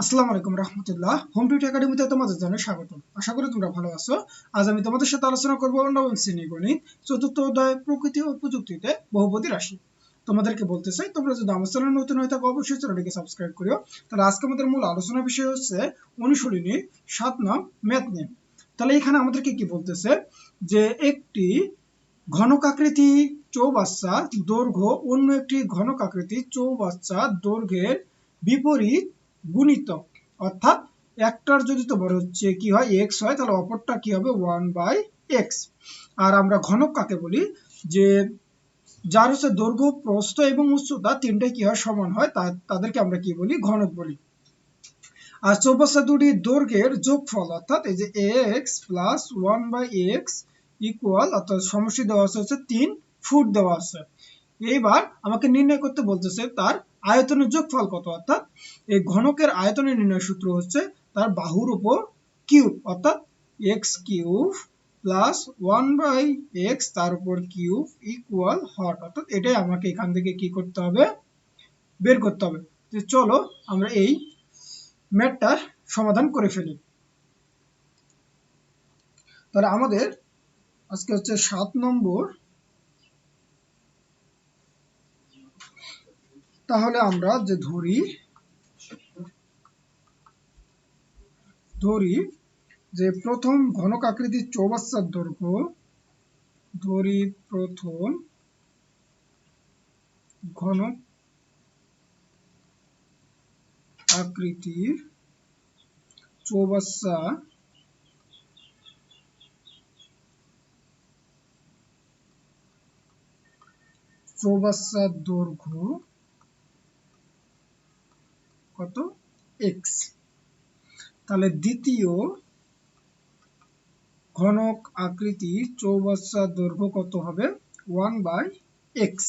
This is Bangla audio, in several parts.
আসসালামু আলাইকুম রহমতুল্লাহ। হোম টিউট একাডেমিতে তোমাদের জানাই স্বাগত আশা করি তোমরা ভালো আছো। আজ আমি তোমাদের সাথে আলোচনা করব নবম শ্রেণি গণিত, চতুর্থ অধ্যায় প্রকৃতি ও প্রযুক্তিতে বহুপদী রাশি। তোমাদেরকে বলতে চাই, তোমরা যদি আমার চ্যানেল নতুন হয়ে থাকো, অবশ্যই চ্যানেলটিকে সাবস্ক্রাইব করিও। তাহলে আজকে আমাদের মূল আলোচনা বিষয় হচ্ছে অনুশীলনী সাত নাম ম্যাথ নিয়ে। তাহলে এখানে আমাদেরকে কি বলতেছে? যে একটি ঘনকাকৃতি চৌবাচ্চা দৈর্ঘ্য অন্য একটি ঘনকাকৃতি চৌবাচ্চা দৈর্ঘ্যের বিপরীত গুণিতক অর্থাৎ একটার যদি তোমার হচ্ছে, কি হয়? এক্স হয়, তাহলে অপরটা কি হবে? ওয়ান বাই এক্স আর আমরা ঘনক কাকে বলি? যে যার হচ্ছে দৈর্ঘ্য, প্রস্থ এবং উচ্চতা তিনটাই কি হয়? সমান হয়। তাদেরকে আমরা কি বলি? ঘনক বলি। আর চৌবাচ্চা দুটি দৈর্ঘ্যের যোগফল, অর্থাৎ এই যে x plus one by x equal অর্থাৎ সমষ্টি দেওয়া আছে হচ্ছে তিন, ফুট দেওয়া আছে। এইবার আমাকে নির্ণয় করতে বলতেছে তার আয়তনের যোগফল কত? অর্থাৎ এই ঘনকের আয়তনের নির্ণয় সূত্র হচ্ছে তার বাহুর উপর কিউব, অর্থাৎ x cube plus one by x তার উপর কিউব ইকুয়াল হট। অর্থাৎ এটাই আমাকে এখান থেকে কি করতে হবে? বের করতে হবে। যে চলো আমরা এই ম্যাটটার সমাধান করে ফেলি। তাহলে আমাদের আজকে হচ্ছে সাত নম্বর তাহলে আমরা যে ধরি ধরি যে প্রথম ঘনক আকৃতির চৌবাচ্চার দৈর্ঘ্য, ধরি প্রথম ঘনক আকৃতির চৌবাচ্চা চৌবাচ্চার দৈর্ঘ্য কত? এক্স তাহলে দ্বিতীয় ঘনক আকৃতি চৌবাচ্চার দৈর্ঘ্য কত হবে? ওয়ান বাই এক্স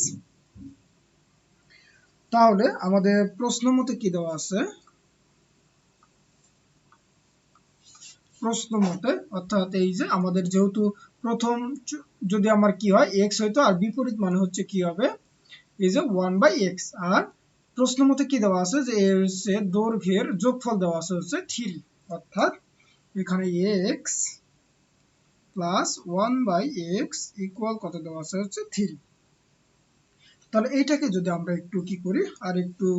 তাহলে আমাদের প্রশ্ন মতে কি দেওয়া আছে? প্রশ্ন মতে অর্থাৎ এই যে আমাদের যেহেতু প্রথম যদি আমার কি হয় এক্স হইতো, আর বিপরীত মানে হচ্ছে কি হবে? এই যে ওয়ান বাই এক্স আর প্রশ্ন মতে কি দেওয়া আছে? যে হচ্ছে দৈর্ঘ্যের যোগফল দেওয়া আছে হচ্ছে থ্রি অর্থাৎ এখানে x plus one by x equal কত দেওয়া আছে হচ্ছে থ্রি তাহলে এইটাকে যদি আমরা একটু কি করি, আর একটু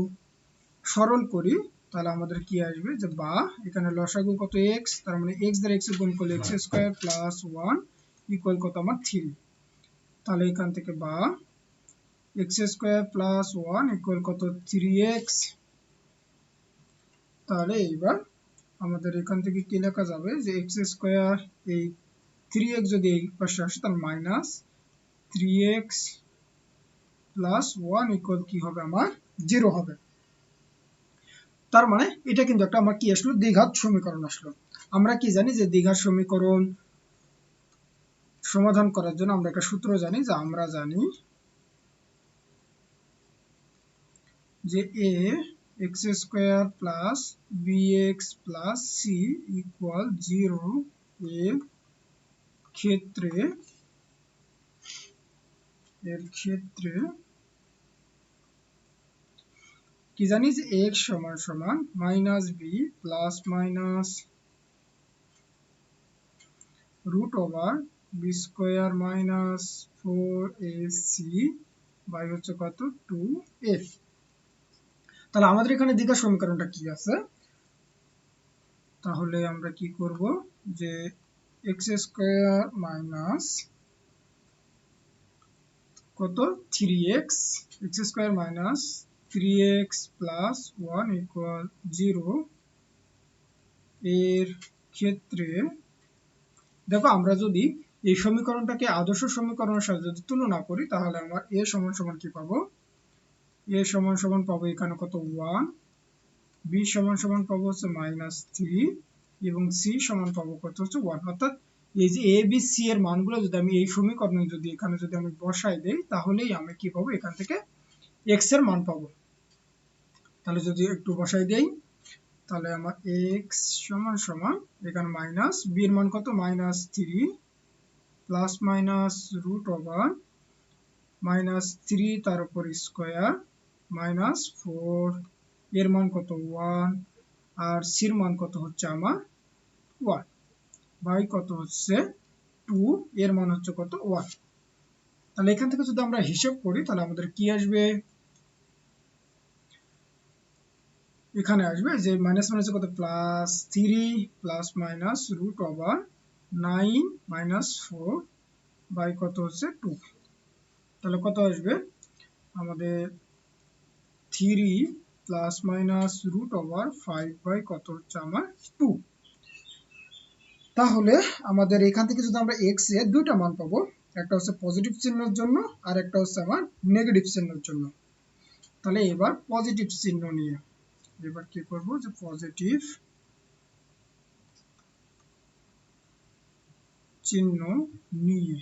সরল করি, তাহলে আমাদের কি আসবে? যে বা, এখানে লসাগু কত এক্স তার মানে এক্স দ্বারা এক্স গুণ করলে x square plus one equal কত আমার থ্রি তাহলে এখান থেকে বা x square plus one equal কত? থ্রি এক্স তাহলে এইবার আমাদের এখান থেকে কি লেখা যাবে? যে এক্স স্কোয়ার এই থ্রি এক্স যদি এই পাশে আসে, তাহলে minus three x plus one equal কি হবে আমার? জিরো হবে। তার মানে এটা কিন্তু একটা আমার কি আসলো? দ্বিঘাত সমীকরণ আসলো। আমরা কি জানি যে দ্বিঘাত সমীকরণ সমাধান করার জন্য আমরা একটা সূত্র জানি, যে আমরা জানি যে a x square plus b x plus c equal zero এর ক্ষেত্রে এর ক্ষেত্রে কি জানি যে এক্স সমান সমান minus b plus minus root over b square minus four a c by হচ্ছে কত? টু এফ তাহলে আমাদের এখানে দ্বিঘাত সমীকরণটা কি আছে? তাহলে আমরা কি করব যে এক্স স্কোয়ার মাইনাস কত? Three x x square minus three x plus one equal zero এর ক্ষেত্রে, দেখো আমরা যদি এই সমীকরণটাকে আদর্শ সমীকরণের সাথে যদি তুলনা করি, তাহলে আমরা এ সমান সমান কি পাবো? এ সমান সমান পাবো এখানে কত? ওয়ান বি সমান সমান পাবো হচ্ছে মাইনাস থ্রি এবং সি সমান পাবো কত? হচ্ছে ওয়ান অর্থাৎ এই যে এ বি সি এর মানগুলো যদি আমি এই সমীকরণে যদি এখানে যদি আমি বসাই দেই, তাহলেই আমি কি পাবো? এখান থেকে এক্সের মান পাবো। তাহলে যদি একটু বসাই দেই, তাহলে আমার এক্স সমান সমান এখানে মাইনাস বি এর মান কত? Minus three plus minus root over minus three তার উপর স্কোয়ার মাইনাস ফোর, এর মান কত? ওয়ান, আর সির মান কত হচ্ছে আমার? ওয়ান। বাই কত হচ্ছে? টু, এর মান হচ্ছে কত? ওয়ান। তাহলে এখান থেকে যদি আমরা হিসাব করি, তাহলে আমাদের কি আসবে? এখানে আসবে যে মাইনাস মাইনাস কত? Plus three, plus minus root over nine minus four, by কত হচ্ছে? টু। তাহলে কত আসবে? আমাদের three plus minus root over five by কত হচ্ছে আমার টু তাহলে আমাদের এখান থেকে যদি আমরা এক্সের দুইটা মান পাবো, একটা হচ্ছে পজিটিভ চিহ্নের জন্য আর একটা হচ্ছে আমার নেগেটিভ চিহ্নের জন্য। তাহলে এবার পজিটিভ চিহ্ন নিয়ে, এবার কি করব যে পজিটিভ চিহ্ন নিয়ে,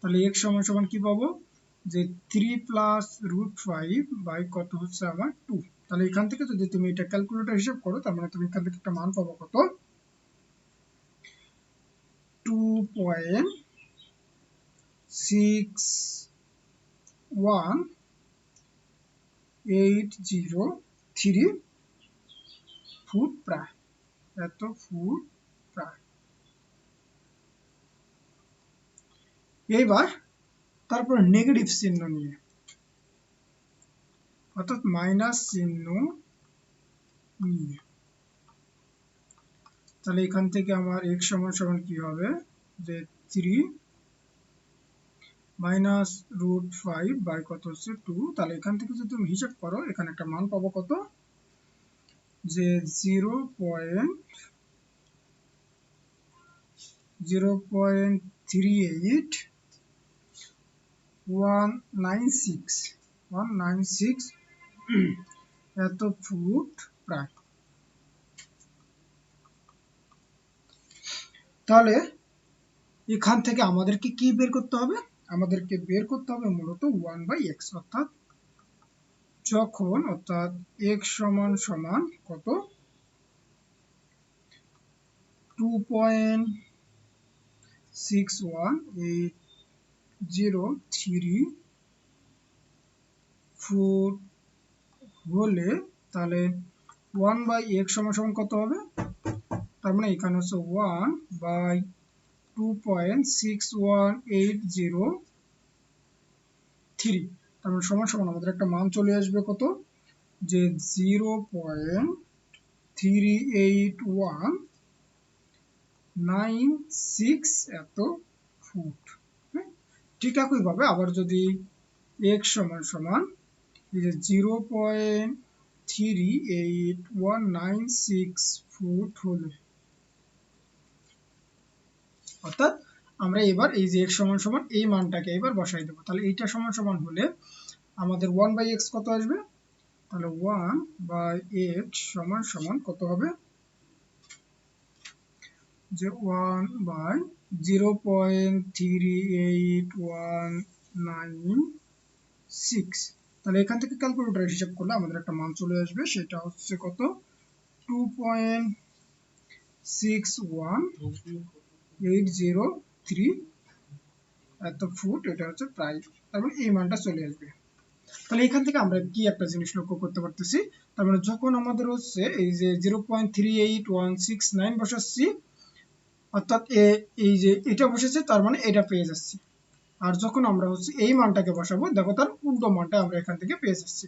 তাহলে x সমান সমান কি পাবো? যে three plus root five by কত হচ্ছে আমার টু তাহলে এখান থেকে যদি তুমি এটা ক্যালকুলেটর হিসাব করো, তার মানে তুমি এখান থেকে একটা মান পাবো কত? Two point six one eight zero three feet প্রায় এত ফুট প্রায় এইবার তারপর নেগেটিভ চিহ্ন নিয়ে। অর্থাৎ মাইনাস চিহ্ন নিয়ে। তাহলে এখান থেকে আমার x সমান সমান কি হবে? যে three minus root five by কত হচ্ছে টু তাহলে এখান থেকে যদি তুমি হিসাব করো, এখানে একটা মান পাবো কত? যে zero point zero point three eight one nine six one nine six এত ফুট প্রায়। তাহলে এখান থেকে আমাদেরকে কি বের করতে হবে? আমাদেরকে বের করতে হবে মূলত ওয়ান বাই এক্স অর্থাৎ যখন, অর্থাৎ এক্স সমান সমান কত? Two point six one eight zero three four হলে তাহলে ওয়ান বাই এক্স সমান কত হবে? তার মানে এখানে হচ্ছে one by two point six one eight zero three তার মানে সমান সমান আমাদের একটা মান চলে আসবে কত? যে zero point three eight one nine six এত ফুট ঠিক একইভাবে আবার যদি এক্স সমান সমান যে zero point three eight one nine six feet হলে। অর্থাৎ আমরা এবার এই যে এক্স সমান সমান, এই মানটাকে এবার বসাই দেবো। তাহলে এইটা সমান সমান হলে আমাদের ওয়ান বাই এক্স কত আসবে? তাহলে ওয়ান বাই এক্স সমান সমান কত হবে? যে one by zero point three eight one nine six তাহলে এখান থেকে ক্যালকুলেটর হিসাব করলে আমাদের একটা মান চলে আসবে, সেটা হচ্ছে কত? Two point six one eight zero three এত ফুট এটা হচ্ছে প্রায় তারপরে এই মানটা চলে আসবে। তাহলে এখান থেকে আমরা কি একটা জিনিস লক্ষ্য করতে পারতেছি? তার মানে যখন আমাদের হচ্ছে এই যে zero point three eight one six nine বসাচ্ছি অর্থাৎ এই যে এটা বসেছে, তার মানে এটা পেয়ে যাচ্ছি। আর যখন আমরা হচ্ছে এই মানটাকে বসাবো, দেখো তার উল্টো মানটা আমরা এখান থেকে পেয়ে যাচ্ছি।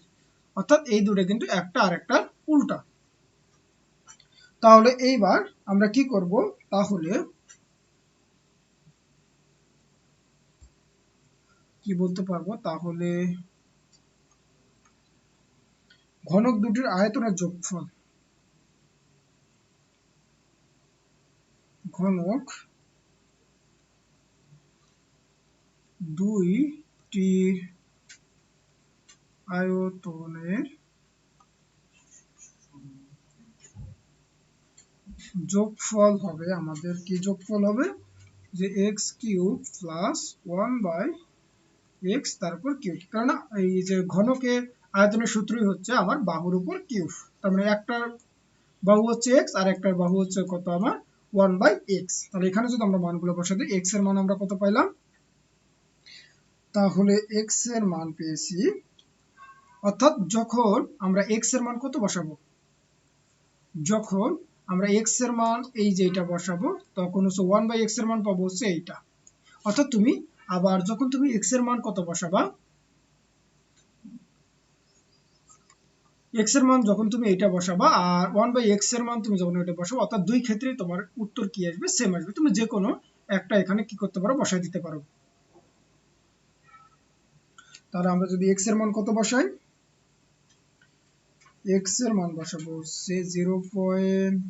অর্থাৎ এই দুটো কিন্তু একটা আর একটা উল্টা। তাহলে এইবার আমরা কি করব? তাহলে কি বলতে পারব? তাহলে ঘনক দুটির আয়তনের যোগফল ঘনক দুইটির আয়তনের যোগফল হবে, আমাদের কি যোগফল হবে? যে x cube plus one by x তারপর কিউব কারণ এই যে ঘনকের আয়তনের সূত্রই হচ্ছে আমার বাহুর উপর কিউব তার মানে একটার বাহু হচ্ছে এক্স আর একটার বাহু হচ্ছে কত আমার ওয়ান বাই এক্স। তাহলে এখানে যদি আমরা মানগুলো বসে দিই, এক্সের মান আমরা কত পাইলাম? তাহলে এক্সের মান পেয়েছি, অর্থাৎ যখন আমরা এক্সের মান কত বসাবো? যখন আমরা এক্সের মান এই যে এটা বসাবো, তখন হচ্ছে ওয়ান বাই এক্সের মান পাবো হচ্ছে এইটা। অর্থাৎ তুমি আবার যখন তুমি এক্সের মান কত বসাবা? এক্সের মান যখন তুমি এটা বসাবা আর ওয়ান বাই এক্সের মান তুমি যখন এটা বসাবো, অর্থাৎ দুই ক্ষেত্রে তোমার উত্তর কি আসবে? সেম আসবে। তুমি যে কোনো একটা এখানে কি করতে পারো বসাই দিতে পারো। তাহলে আমরা যদি এক্সের মান কত বসাই? এক্সের মান বসাবো, সে zero point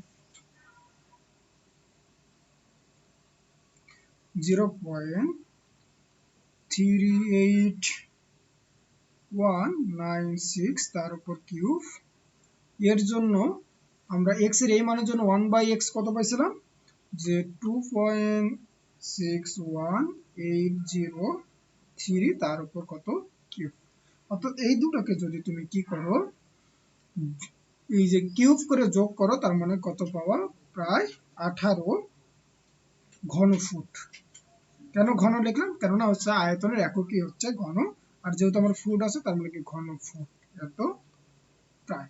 zero point three eight one, nine, six, তার উপর কিউব। এর জন্য আমরা এক্সের এই মানের জন্য ওয়ান বাই এক্স কত পাইছিলাম? যে two point six one eight zero three, তার উপর কত? কিউব। অর্থাৎ এই দুটোকে যদি তুমি কি করো, এই যে কিউব করে যোগ করো, তার মানে কত পাওয়া প্রায় আঠারো ঘন ফুট কেন ঘন লিখলাম? কেননা হচ্ছে আয়তনের এককই হচ্ছে ঘন আর যেহেতু আমার ফুট আছে, তার মানে কি ঘন ফুট এত প্রায়।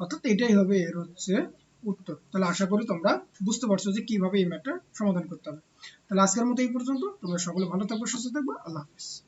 অর্থাৎ এটাই হবে এর হচ্ছে উত্তর। তাহলে আশা করি তোমরা বুঝতে পারছ যে কীভাবে এই ম্যাটার সমাধান করতে হবে। তাহলে আজকের মতো এই পর্যন্ত। তোমরা সকলে ভালো থাকবে, সুস্থ থাকবে। আল্লাহ হাফিজ।